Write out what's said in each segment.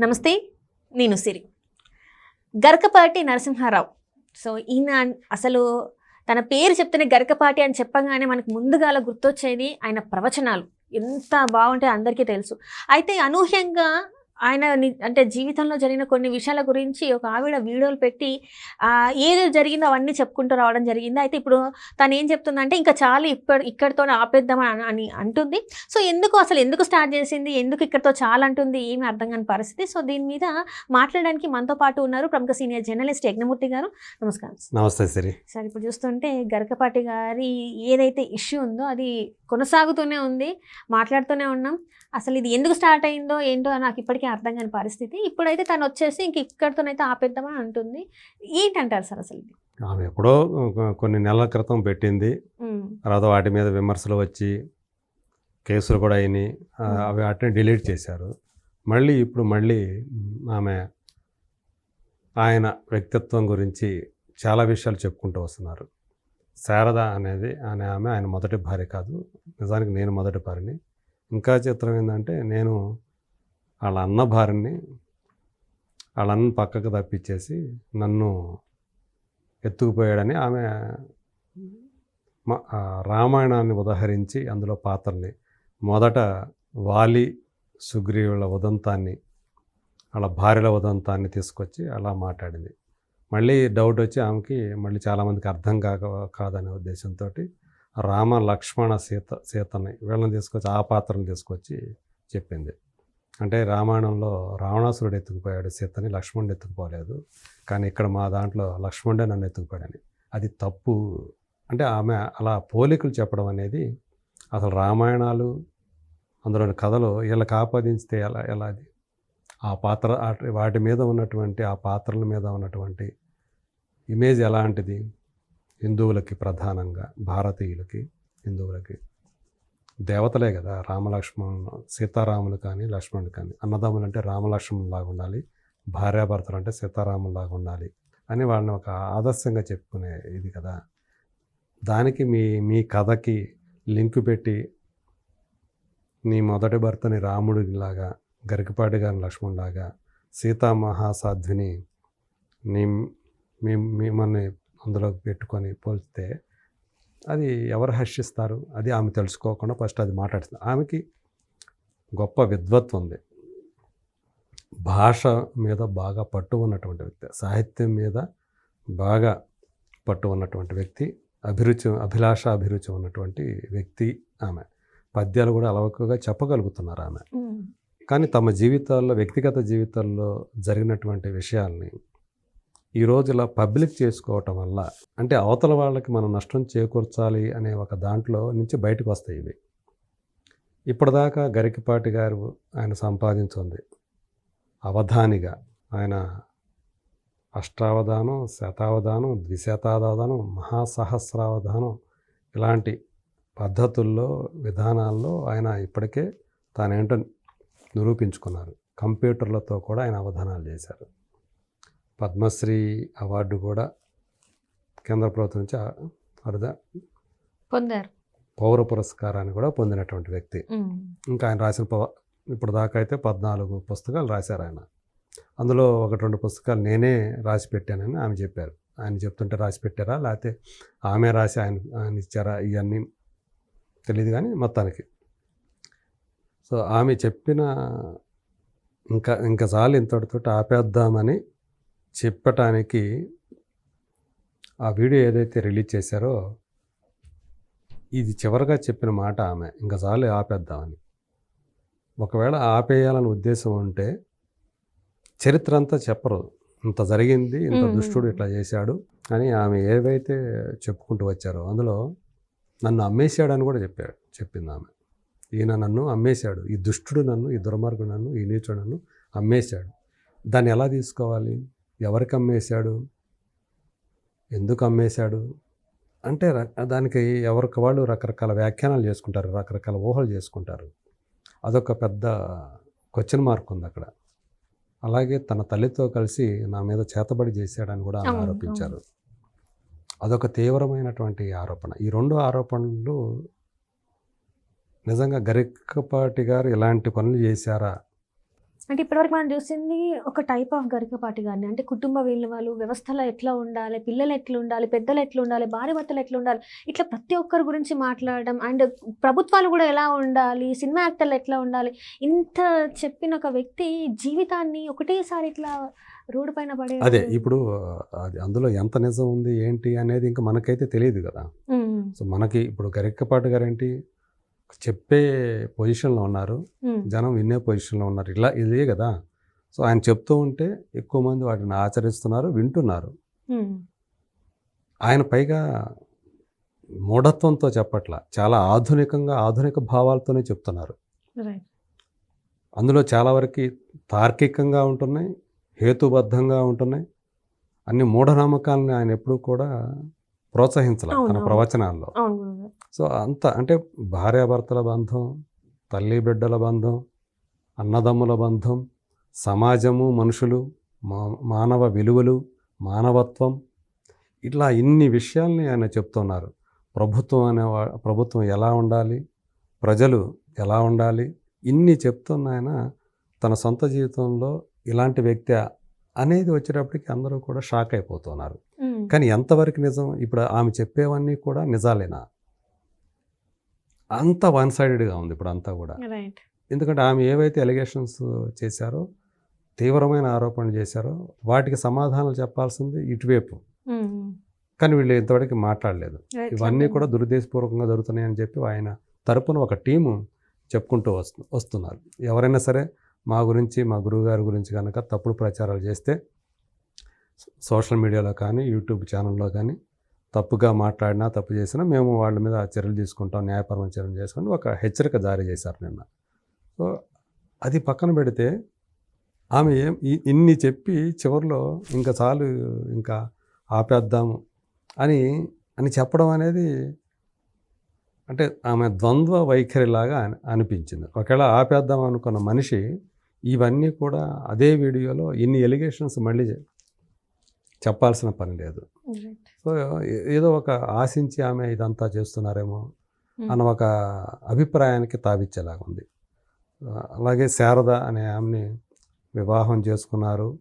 నమస్తే నేను సిరి. గరకపాటి నరసింహారావు. సో ఈయన అసలు తన పేరు చెప్తేనే గరకపాటి అని చెప్పగానే మనకు ముందుగా గుర్తొచ్చేది ఆయన ప్రవచనాలు. ఎంత బాగుంటాయి అందరికీ తెలుసు. అయితే అనూహ్యంగా ఆయన అంటే జీవితంలో జరిగిన కొన్ని విషయాల గురించి ఒక ఆవిడ వీడియోలు పెట్టి ఏది జరిగిందో అవన్నీ చెప్పుకుంటూ రావడం జరిగింది. అయితే ఇప్పుడు తను ఏం చెప్తుందంటే ఇంకా చాలు ఇక్కడ ఇక్కడితో ఆపేద్దామని అని అంటుంది. సో ఎందుకు అసలు ఎందుకు స్టార్ట్ చేసింది? ఎందుకు ఇక్కడితో చాలా అంటుంది? ఏమీ అర్థం కాని పరిస్థితి. సో దీని మీద మాట్లాడడానికి మనతో పాటు ఉన్నారు ప్రముఖ సీనియర్ జర్నలిస్ట్ యజ్ఞమూర్తి గారు. నమస్కారం నమస్తే సిరి. సార్ ఇప్పుడు చూస్తుంటే గరకపాటి గారి ఏదైతే ఇష్యూ ఉందో అది కొనసాగుతూనే ఉంది మాట్లాడుతూనే ఉన్నాం. అసలు ఇది ఎందుకు స్టార్ట్ అయిందో ఏంటో నాకు ఇప్పటికీ అర్థం కాని పరిస్థితి. ఇప్పుడైతే తను వచ్చేసి ఇంక ఇక్కడితోనైతే ఆపేద్దామని అంటుంది. ఏంటంటారు సార్ అసలు ఆమె ఎప్పుడో కొన్ని నెలల క్రితం పెట్టింది. తర్వాత వాటి మీద విమర్శలు వచ్చి కేసులు కూడా అయినాయి. అవి వాటిని డిలీట్ చేశారు. మళ్ళీ ఇప్పుడు మళ్ళీ ఆమె ఆయన వ్యక్తిత్వం గురించి చాలా విషయాలు చెప్పుకుంటూ వస్తున్నారు. శారద అనేది అనే ఆమె ఆయన మొదటి భార్య కాదు. నిజానికి నేను మొదటి భార్యని. ఇంకా చిత్రం ఏంటంటే నేను వాళ్ళ అన్న భార్యని వాళ్ళ అన్న పక్కకు తప్పించేసి నన్ను ఎత్తుకుపోయాడని ఆమె రామాయణాన్ని ఉదహరించి అందులో పాత్రని మొదట వాలి సుగ్రీవుల ఉదంతాన్ని వాళ్ళ భార్యల ఉదంతాన్ని తీసుకొచ్చి అలా మాట్లాడింది. మళ్ళీ డౌట్ వచ్చి ఆమెకి మళ్ళీ చాలామందికి అర్థం కాక కాదనే ఉద్దేశంతో రామ లక్ష్మణ సీత సీతని వీళ్ళని తీసుకొచ్చి ఆ పాత్రను తీసుకొచ్చి చెప్పింది. అంటే రామాయణంలో రావణాసురుడు ఎత్తుకుపోయాడు సీతని లక్ష్మణుడు ఎత్తుకుపోలేదు. కానీ ఇక్కడ మా దాంట్లో లక్ష్మణుడే నన్ను ఎత్తుకుపోయాడని. అది తప్పు. అంటే ఆమె అలా పోలికలు చెప్పడం అనేది అసలు రామాయణాలు అందులోని కథలు వీళ్ళకి ఆపాదించితే ఎలా ఎలా అది? ఆ పాత్ర వాటి మీద ఉన్నటువంటి ఆ పాత్రల మీద ఉన్నటువంటి ఇమేజ్ ఎలాంటిది? హిందువులకి ప్రధానంగా భారతీయులకి హిందువులకి. దేవతలే కదా రామలక్ష్మణ్ సీతారాములు కానీ లక్ష్మణుడు కానీ. అన్నదమ్ములు అంటే రామలక్ష్మణులాగా ఉండాలి భార్యాభర్తలు అంటే సీతారాములు లాగా ఉండాలి అని వాళ్ళని ఒక ఆదర్శంగా చెప్పుకునే ఇది కదా. దానికి మీ మీ కథకి లింక్ పెట్టి నీ మొదటి భర్తని రాముడిలాగా గరికపాటి గారిని లక్ష్మణులాగా సీతామహాసాధ్విని నీ మీ మిమ్మల్ని అందులో పెట్టుకొని పోల్చితే అది ఎవరు హర్షిస్తారు? అది ఆమె తెలుసుకోకుండా ఫస్ట్ అది మాట్లాడుతుంది ఆమెకి గొప్ప విద్వత్వం ఉంది. భాష మీద బాగా పట్టు ఉన్నటువంటి వ్యక్తి సాహిత్యం మీద బాగా పట్టు ఉన్నటువంటి వ్యక్తి అభిరుచి అభిలాష అభిరుచి ఉన్నటువంటి వ్యక్తి ఆమె. పద్యాలు కూడా అలవకగా చెప్పగలుగుతున్నారు ఆమె. కానీ తమ జీవితాల్లో వ్యక్తిగత జీవితాల్లో జరిగినటువంటి విషయాల్ని ఈ ఇలా పబ్లిక్ చేసుకోవటం వల్ల అంటే అవతల వాళ్ళకి మనం నష్టం చేకూర్చాలి అనే ఒక దాంట్లో నుంచి బయటకు వస్తాయి ఇవి. ఇప్పటిదాకా గరికపాటి గారు ఆయన సంపాదించుంది. అవధానిగా ఆయన అష్టావధానం శతావధానం ద్విశతావధానం మహాసహస్రావధానం ఇలాంటి పద్ధతుల్లో విధానాల్లో ఆయన ఇప్పటికే తానేంటో నిరూపించుకున్నారు. కంప్యూటర్లతో కూడా ఆయన అవధానాలు చేశారు. పద్మశ్రీ అవార్డు కూడా కేంద్ర ప్రభుత్వం నుంచి అరుద పొందారు. పౌర పురస్కారాన్ని కూడా పొందినటువంటి వ్యక్తి. ఇంకా ఆయన రాసిన ఇప్పుడు దాకా అయితే పద్నాలుగు పుస్తకాలు రాశారు ఆయన. అందులో ఒకటి రెండు పుస్తకాలు నేనే రాసి పెట్టానని ఆమె చెప్పారు. ఆయన చెప్తుంటే రాసి పెట్టారా? లేకపోతే ఆమె రాసి ఆయన ఆయన ఇచ్చారా? ఇవన్నీ తెలియదు కానీ మొత్తానికి. సో ఆమె చెప్పిన ఇంకా ఇంకా చాలు ఇంతటితో ఆపేద్దామని చెప్పటానికి ఆ వీడియో ఏదైతే రిలీజ్ చేశారో ఇది చివరిగా చెప్పిన మాట ఆమె ఇంకా చాలు ఆపేద్దామని. ఒకవేళ ఆపేయాలని ఉద్దేశం ఉంటే చరిత్ర అంతా చెప్పరు. ఇంత జరిగింది ఇంత. దుష్టుడు ఇట్లా చేశాడు అని ఆమె ఏవైతే చెప్పుకుంటూ వచ్చారో అందులో నన్ను అమ్మేశాడని కూడా చెప్పాడు చెప్పింది ఆమె. ఈయన నన్ను అమ్మేశాడు. ఈ దుష్టుడు నన్ను ఈ దుర్మార్గుడు నన్ను ఈ నీచుడు నన్ను అమ్మేశాడు. దాన్ని ఎలా తీసుకోవాలి? ఎవరికి అమ్మేశాడు? ఎందుకు అమ్మేశాడు? అంటే దానికి ఎవరికి వాళ్ళు రకరకాల వ్యాఖ్యానాలు చేసుకుంటారు రకరకాల ఊహలు చేసుకుంటారు. అదొక పెద్ద క్వశ్చన్ మార్క్ ఉంది అక్కడ. అలాగే తన తల్లితో కలిసి నా మీద చేతబడి చేశాడని కూడా ఆరోపించారు. అదొక తీవ్రమైనటువంటి ఆరోపణ. ఈ రెండు ఆరోపణలు నిజంగా గరికపాటి గారు ఇలాంటి పనులు చేశారా? అంటే ఇప్పటివరకు మనం చూసింది ఒక టైప్ ఆఫ్ గరికపాటి గారిని. అంటే కుటుంబ విలువలు వ్యవస్థలో ఎట్లా ఉండాలి పిల్లలు ఎట్లా ఉండాలి పెద్దలు ఎట్లా ఉండాలి భార్య భర్తలు ఎట్లా ఉండాలి ఇట్లా ప్రతి ఒక్కరి గురించి మాట్లాడడం అండ్ ప్రభుత్వాలు కూడా ఎలా ఉండాలి సినిమా యాక్టర్లు ఎట్లా ఉండాలి ఇంత చెప్పిన ఒక వ్యక్తి జీవితాన్ని ఒకటేసారి ఇట్లా రోడ్డు పైన పడే అదే ఇప్పుడు అది అందులో ఎంత నిజం ఉంది ఏంటి అనేది ఇంకా మనకైతే తెలియదు కదా. సో మనకి ఇప్పుడు గరిక్కపాటి గారు ఏంటి చెప్పే పొజిషన్లో ఉన్నారు. జనం వినే పొజిషన్లో ఉన్నారు. ఇలా ఇదే కదా. సో ఆయన చెప్తూ ఉంటే ఎక్కువ మంది వాటిని ఆచరిస్తున్నారు వింటున్నారు. ఆయన పైగా మూఢత్వంతో చెప్పట్ల. చాలా ఆధునికంగా ఆధునిక భావాలతోనే చెప్తున్నారు. అందులో చాలా వరకు తార్కికంగా ఉంటున్నాయి హేతుబద్ధంగా ఉంటున్నాయి. అన్ని మూఢనమ్మకాలని ఆయన ఎప్పుడూ కూడా ప్రోత్సహించాల తన. ప్రవచనాల్లో. సో అంత అంటే భార్యాభర్తల బంధం తల్లి బిడ్డల బంధం అన్నదమ్ముల బంధం సమాజము మనుషులు మా- మానవ విలువలు మానవత్వం ఇట్లా ఇన్ని విషయాల్ని ఆయన చెప్తున్నారు. ప్రభుత్వం అనే ప్రభుత్వం ఎలా ఉండాలి ప్రజలు ఎలా ఉండాలి ఇన్ని చెప్తున్న ఆయన తన సొంత జీవితంలో ఇలాంటి వ్యక్తి అనేది వచ్చేటప్పటికి అందరూ కూడా షాక్ అయిపోతున్నారు. కానీ ఎంతవరకు నిజం? ఇప్పుడు ఆమె చెప్పేవన్నీ కూడా నిజాలేనా? అంత వన్ సైడెడ్గా ఉంది ఇప్పుడు అంతా కూడా ఎందుకంటే ఆమె ఏవైతే ఎలిగేషన్స్ చేశారో తీవ్రమైన ఆరోపణలు చేశారో వాటికి సమాధానాలు చెప్పాల్సింది ఇటువైపు. కానీ వీళ్ళు ఇంతవరకు మాట్లాడలేదు. ఇవన్నీ కూడా దురుద్దేశపూర్వకంగా జరుగుతున్నాయని చెప్పి ఆయన తరపున ఒక టీము చెప్పుకుంటూ వస్తు వస్తున్నారు. ఎవరైనా సరే మా గురించి మా గురువుగారి గురించి కనుక తప్పుడు ప్రచారాలు చేస్తే సోషల్ మీడియాలో కానీ యూట్యూబ్ ఛానల్లో కానీ తప్పుగా మాట్లాడినా తప్పు చేసినా మేము వాళ్ళ మీద చర్యలు తీసుకుంటాం న్యాయపరమైన చర్యలు చేసుకొని ఒక హెచ్చరిక జారీ చేశారు నిన్న. సో అది పక్కన పెడితే ఆమె ఏం ఇన్ని చెప్పి చివరిలో ఇంకా చాలు ఇంకా ఆపేద్దాము అని అని చెప్పడం అనేది అంటే ఆమె ద్వంద్వ వైఖరిలాగా అనిపించింది. ఒకవేళ ఆపేద్దాం అనుకున్న మనిషి ఇవన్నీ కూడా అదే వీడియోలో ఇన్ని ఎలిగేషన్స్ మళ్ళీ చెప్పాల్సిన పని లేదు. సో ఏదో ఒక ఆశించి ఆమె ఇదంతా చేస్తున్నారేమో ఉమ్, అన్న ఒక అభిప్రాయానికి తావిచ్చేలాగా ఉంది. అలాగే శారద అనే ఆమెని వివాహం చేసుకున్నారు.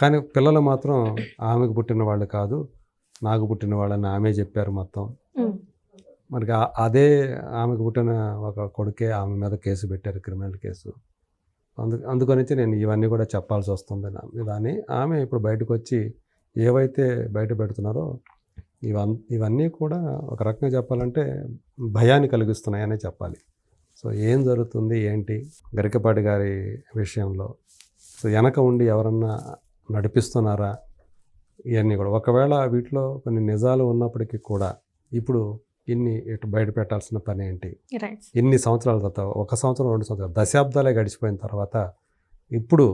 కానీ పిల్లలు మాత్రం ఆమెకు పుట్టిన వాళ్ళు కాదు నాకు పుట్టిన వాళ్ళని ఆమె చెప్పారు మొత్తం. మరి ఆ- అదే ఆమెకు పుట్టిన ఒక కొడుకే ఆమె మీద కేసు పెట్టారు క్రిమినల్ కేసు. అందు అందుకనించి నేను ఇవన్నీ కూడా చెప్పాల్సి వస్తుంది నా అని ఆమె ఇప్పుడు బయటకు వచ్చి ఏవైతే బయట పెడుతున్నారో ఇవన్ ఇవన్నీ కూడా ఒక రకంగా చెప్పాలంటే భయాన్ని కలిగిస్తున్నాయనే చెప్పాలి. సో ఏం జరుగుతుంది ఏంటి? గరికపాటి గారి విషయంలో సో వెనక ఉండి ఎవరన్నా నడిపిస్తున్నారా? ఇవన్నీ కూడా. ఒకవేళ వీటిలో కొన్ని నిజాలు ఉన్నప్పటికీ కూడా ఇప్పుడు ఇన్ని ఇటు బయట పెట్టాల్సిన పని ఏంటి? ఇన్ని సంవత్సరాల తర్వాత ఒక సంవత్సరం రెండు సంవత్సరాలు దశాబ్దాలే గడిచిపోయిన తర్వాత ఇప్పుడు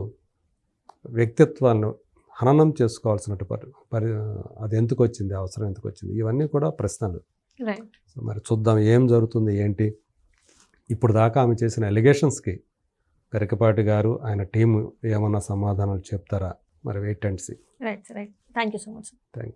వ్యక్తిత్వాన్ని హననం చేసుకోవాల్సినట్టు పరి పరి అది ఎందుకు వచ్చింది అవసరం ఎందుకు వచ్చింది ఇవన్నీ కూడా ప్రశ్నలు. మరి చూద్దాం ఏం జరుగుతుంది ఏంటి? ఇప్పుడు దాకా ఆమె చేసిన ఎలిగేషన్స్కి గరికపాటి గారు ఆయన టీము ఏమన్నా సమాధానాలు చెప్తారా? మరి wait and see right right thank you so much thank you